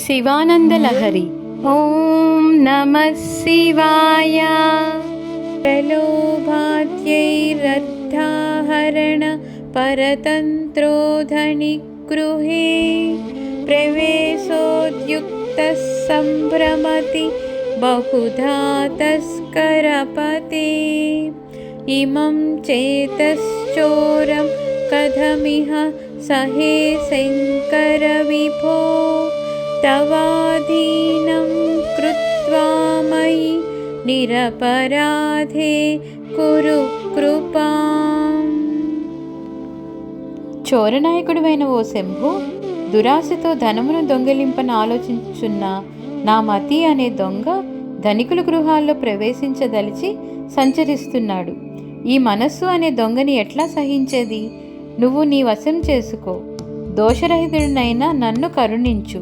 शिवानन्दलहरी। ॐ नमः शिवाय। शिवाया प्रलोभात्यैरद्धाहरणपरतन्त्रोधनिगृहे प्रवेशोद्युक्तः सम्भ्रमति बहुधा तस्करपते। इमं चेतश्चोरं कथमिह सहे शङ्कर తవాధీనం కృత్వా మయి నిరపరాధే కురు కృపా చోరనాయకుడివైన ఓ శంభు దురాశతో ధనమును దొంగిలింపని ఆలోచించున్న నా మతి అనే దొంగ ధనికుల గృహాల్లో ప్రవేశించదలిచి సంచరిస్తున్నాడు ఈ మనస్సు అనే దొంగని ఎట్లా సహించేది నువ్వు నీ వశం చేసుకో. దోషరహితుడినైనా నన్ను కరుణించు